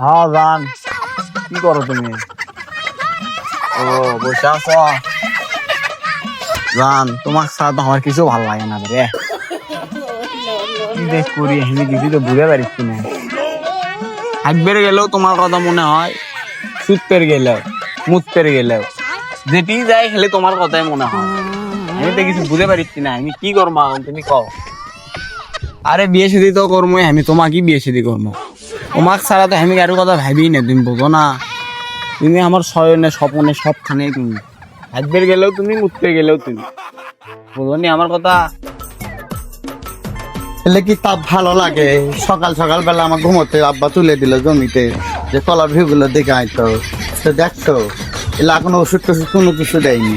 হ্যাঁ জান। কি করো তুমি? ও বসে আছো? জান তোমার তো আমার কিছু ভালো লাগে না রে। কি দেখ করি আমি কিছু তো বুঝে পারিছি না। একবার গেলেও তোমার কথা মনে হয় সুতের গেলেও মুতের গেলেও। যেটি যাই খেলে তোমার কথাই মনে হয়। আমি তো কিছু বুঝে পারিছি না আমি কি করব তুমি কও। আরে বিয়ে শাদি তো করবোই আমি তোমাকে বিয়ে শাদি করব তোমাক ছাড়া তো আমি কারোর কথা ভাবি না তুমি বোঝো না। তুমি আমার শয়নে স্বপনে সবখানে তুমি। একবার গেলেও তুমি উঠতে গেলেও তুমি। বোঝো নি আমার কথা এলে কি তাপ ভালো লাগে? সকাল সকাল বেলা আমার ঘুমোতে আব্বা তুলে দিল জমিতে। যে কলা ভিউগুলো দেখে আইতো তো দেখছ এলে এখন ওষুধ টষুধ কোনো কিছু দেয়নি।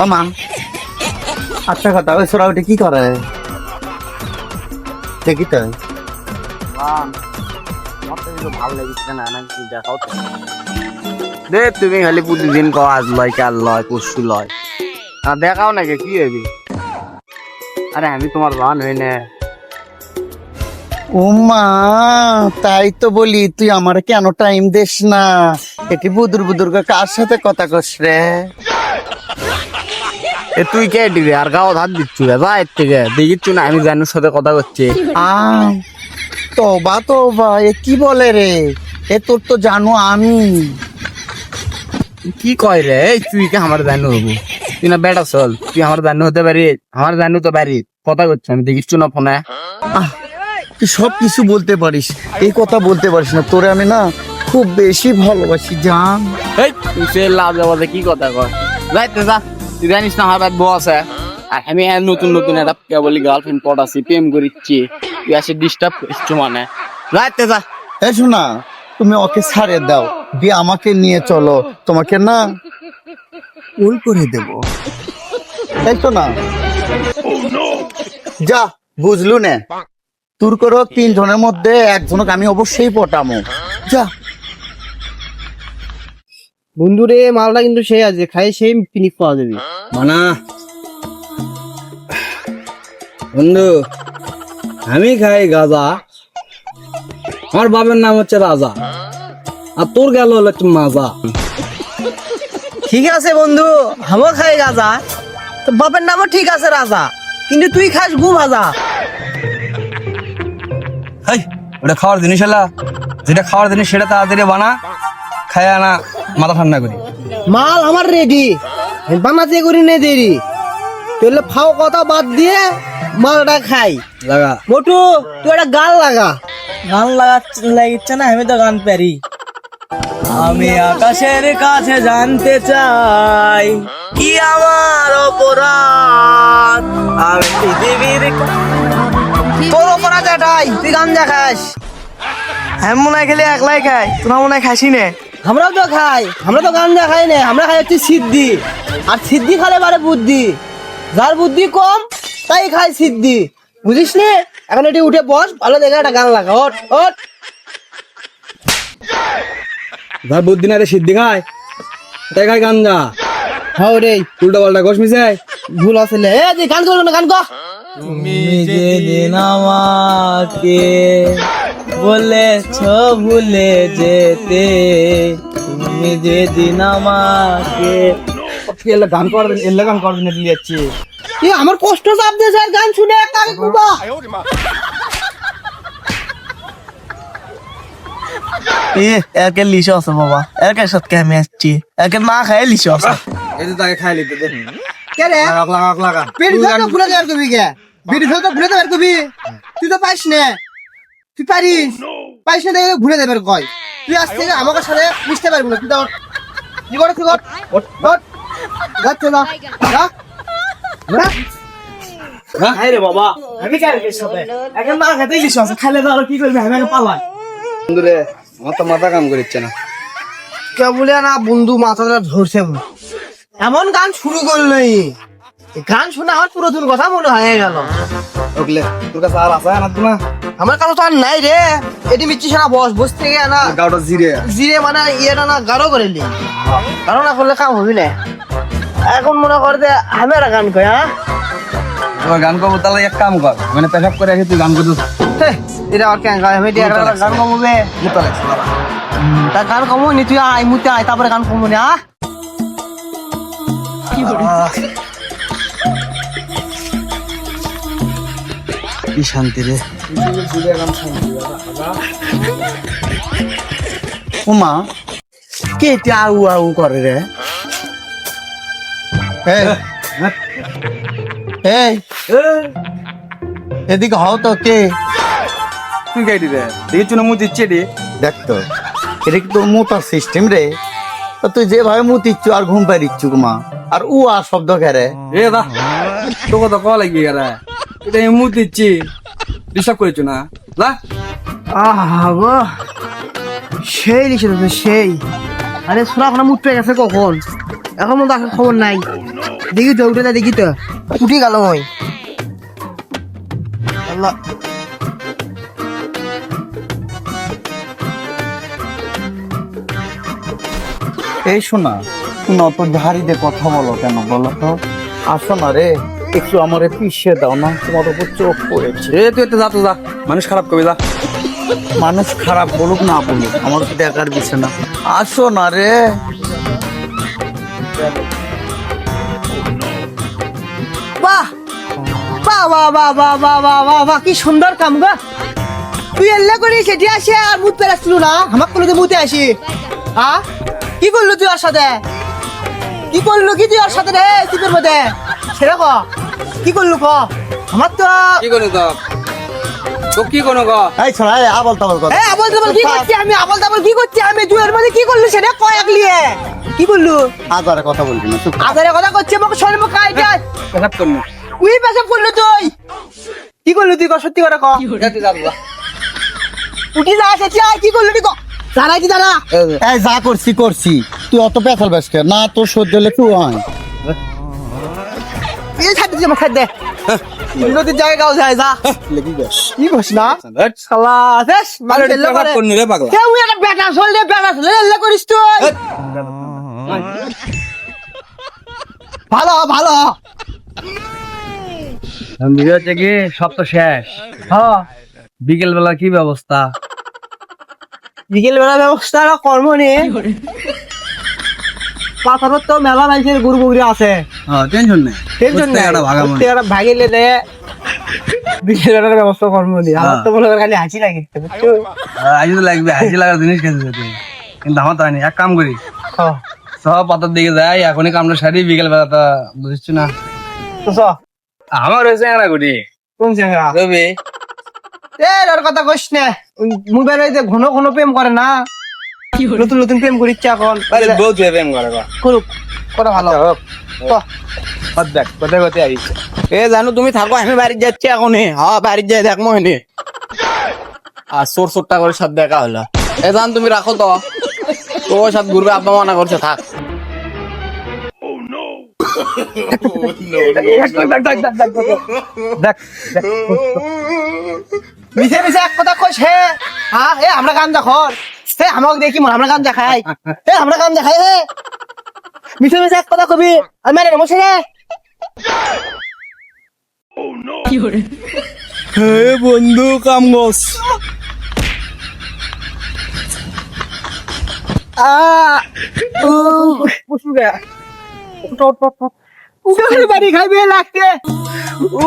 ও মা আচ্ছা কথা ওই সোরা ওটা কি করে? দেখি তো। তো ভালো লাগিচ্ছে না নাকি দেখাও তো। দে তুমি খালি প্রতিদিন কও আজ লয় কাল লয় পরশু লয়। না দেখাও নাকি কি হবি? আরে আমি তোমার হই না? ও মা তাই তো বলি তুই আমার কেন টাইম দিস না? এটি বুদুর বুদুর করে কার সাথে কথা কস রে? এ তুই কে দিবি? আর গাও ধার দিচ্ছু এর থেকে। দেখিচ্ছু না আমি জানুর সাথে কথা করছি। আ তোবা তোবা এ কি বলে রে? এ তোর তো জানো আমি। কি কয় রে? এই তুই কে আমার জানু হব? তুই না বেটা চল তুই আমার জানু হতে পারি। আমার জানু তো পারি। কথা করছি আমি দেখিচ্ছু না ফোনে। তুই সব কিছু বলতে পারিস। এই কথা বলতে পারিস না। তোরে আমি না খুব বেশি ভালোবাসি জান। এই তুই সে লাভ যাবাতে কি কথা কয়? যাইতে যা তুই জানিস না আমার আছে। আর আমি নতুন নতুন একটা কেবলি গার্লফ্রেন্ড পটাছি প্রেম করিচ্ছি। তুই ডিস্টার্ব করছিস মানে যাইতে যা। এই শোনা তুমি ওকে ছাড়ে দাও দিয়ে আমাকে নিয়ে চলো। তোমাকে না উল করে দেব। এই শোনা। যা বুঝলু না। তোর করো তিনজনের মধ্যে একজনকে আমি অবশ্যই পটামো। যা। বন্ধুরে মালটা কিন্তু সেই আছে খাই সেই পিনিক পাওয়া যাবে। মানা। বন্ধু আমি খাই গাজা। আমার বাবার নাম হচ্ছে রাজা। আর তোর গেল হচ্ছে মাজা। ঠিক আছে বন্ধু আমিও খাই গাজা। তো বাপের নামও ঠিক আছে রাজা কিন্তু তুই খাস গু ভাজা। হাই ওটা খাওয়ার জিনিস এলা যেটা খাওয়ার জিনিস সেটা তাড়াতাড়ি বানা খায় না মাথা ঠান্ডা করি। মাল আমার রেডি বানাতে করি নে দেরি। তাহলে ফাও কথা বাদ দিয়ে মালটা খাই। লাগা। মোটু তুই একটা গান লাগা। গান লাগাচ্ছে লাগিচ্ছে না আমি তো গান পারি আমি আকাশের কাছে জানতে চাই কি আমার অপরাধ? আমি পৃথিবীর তোর অপরাধ এটাই তুই গান যা খাস। হ্যাঁ মনে হয় খেলে একলাই খাই। তোরা মনে হয় খাসি নে? আমরাও তো খাই আমরা তো গান যা খাই না আমরা খাই হচ্ছে সিদ্ধি। আর সিদ্ধি খালে বারে বুদ্ধি। যার বুদ্ধি কম তাই খাই সিদ্ধি। বুঝিস নে এখন এটি উঠে বস ভালো দেখে একটা গান লাগা। ওট ওট ধর বুদ্ধি না রে সিদ্ধি খায়। তাই খাই গাঞ্জা। হ্যাঁ রে উল্টা পাল্টা গোস মিশাই ভুল আছে লে। এ তুই গান করব না গান কর। তুমি যেদিন আমাকে বলেছ ভুলে যেতে তুমি যেদিন আমাকে এলে গান করবেন এলে গান করবেন নিয়ে যাচ্ছি। এ আমার কষ্ট চাপ স্যার গান শুনে কাকে কুবা। এ একে লিশো আছে বাবা একে সাথে আমি আসছি। একে না খাই লিশো আছে। এই যে তাকে খাই লিখতে দে। কে রে? লাগা লাগা লাগা বিড়ি ফেলতে ভুলে যাওয়ার কবি কে? যাওয়ার কবি তুই তো পাইস না। তুই পারিস? পাইস না দেখে ভুলে যাবার কয়। তুই আজ থেকে আমাকে সাথে মিশতে পারবি না তুই তো কি করে? তুই যাচ্ছে না। হ্যাঁ? হাই রে বাবা আমি কেন গেছি সাথে এখন না খেতে গেছি আছে খাইলে তো আর কি করবি? আমি আগে পালাই। বন্ধুরে আমার তো মাথা কাম করিচ্ছে না। কে বলে না বন্ধু মাথাটা ধরছে। এমন গান শুরু করলই গান শুনে আমার পুরাতন কথা মনে হয়ে গেল। ওগলে তোর কাছে আর আছে না তো না। আমার কাছে তো আর নাই রে। এটি মিচ্ছি না বস বস থেকে না গাওটা জিরে। জিরে মানে ইয়েটা না গাঢ় করে লি। গাঢ় না করলে কাম হবি না। এখন মনে কর যে আমি একটা গান কই হ্যাঁ? তোমার গান করব তাহলে এক কাম কর। মানে পেশাব করে আসি তুই গান করতে এটা আর কেন আমি গান কমবে তা গান কমো নি তুই আই মুতে আয় তারপরে গান কমো নি আ কি শান্তি রে। উমা কে এটা আউ আউ করে রে এই। এদিকে হও তো কে? তুই গাইডি রে দেখি চুনা মুখ দিচ্ছে রে দেখ তো এটা কি তোর মোটার সিস্টেম রে তুই যেভাবে মুতিচ্ছু আর ঘুম পাড়িচ্ছু মা আর উ আর শব্দ খেরে এ দা তো কথা কল লাগি গেরা এটা এমু দিচ্ছি ডিস্টার্ব করেছ না? যা। আহ গো। সেই লিখে তো সেই। আরে সোনা ওখানে মুখ পেয়ে গেছে কখন? এখন মতো খবর নাই। দেখি তো উঠে দেখি তো। উঠে গেল ওই আল্লাহ। এই শোনা তুমি অত ঝাড়িতে কথা বলো কেন বলো তো? আসো না রে। একটু আমার পিছিয়ে দাও না তোমার উপর চোখ পড়েছে। এ তুই এতে যা তো যা। মানুষ খারাপ করবি যা। মানুষ খারাপ বলুক না বলুক আমার তো দেখার বিষয় না। আসো না রে। বাহ! বাহ বাহ বাহ বাহ বাহ বাহ বাহ বাহ কি সুন্দর কাম গো। তুই এল্লা করে সেটি আসে আর মুখ পেরাচ্ছিল না। আমার কোনো মুতে আসি। হা কি করল তুই ওর সাথে? কি করল কি তুই ওর সাথে রে চিপের মধ্যে? সেটা ক কি করল ক আমার তো কি করো তো? তো কি করো গো? এই ছড়া এই আবল তাবল কথা। এ আবল তাবল কি করছি আমি? আবল তাবল কি করছি আমি? দুয়ের মধ্যে কি করল সেটা কয় একলিয়ে কি করল? আজারে কথা বলবি না চুপ কথা করছে কাইটা পেশাব করব উই পেশাব করল তুই। কি করল তুই ক সত্যি করে ক উঠি যা কি করল তুই ক দাঁড়াই কি দাঁড়া। এই যা। করছি করছি। তুই অত পেছাল বেসকে না তোর সহ্য হলে তুই আয়। এই ছাড় দিতে আমার ছাড় দে নদীর জায়গাও যায় যা। লেগে গেছ কি বস না? শালা দেশ মানে আরে করে করনি রে পাগলা। কেউ একটা বেটা চল দে বেটা চল এল্লা করিস তুই। ভালো ভালো। ভিডিও হচ্ছে কি সব তো শেষ। হ্যাঁ বিকেল বেলা কি ব্যবস্থা? বিকেল বেলা ব্যবস্থা কর্ম নেই। পাথরের তো মেলা মানুষের গরু বগুড়ি আছে। হ্যাঁ টেনশন নেই। টেনশন নেই। ভাগিলে দে। ব্যবস্থা নেই আমার তো করে খালি হাসি লাগে বুঝছ? আজ তো লাগবে হাসি লাগার জিনিস খেতে কিন্তু আমার তো হয়নি এক কাম করি হ্যাঁ। সব পাতার দিকে যাই এখনই কামটা সারি বিকেল বেলাটা বুঝছি না। আমার রয়েছে একটা গুটি। কোন জায়গা রবি। এ কথা কইস না। মোবাইল ঘন ঘন প্রেম করে না। নতুন নতুন প্রেম করিচ্ছে এখন বহুত প্রেম করে করুক করা ভালো। ক। দেখ কোথায় কোথায় আইছে এ জানো তুমি থাকো আমি বাড়ি যাচ্ছি এখন হ্যাঁ বাড়ি যাই দেখব হেনে আর সোর সোরটা করে সব দেখা হলো। এ জান তুমি রাখো তো। তো সাথে ঘুরবে আব্বা মানা করছে থাক। দেখ মিশে মিশে এক কথা কইস হে। হ্যাঁ এ আমরা গান দেখো হে আমাকে দেখি মন আমরা গান দেখাই। এ আমরা গান দেখাই হে। মিশে মিশে এক কথা কবি আমি মানে নমস্তে রে হে বন্ধু কাম গস আ ও পুষু গে উঠ উঠ উঠ। উঠ বাড়ি খাইবে লাগতে ও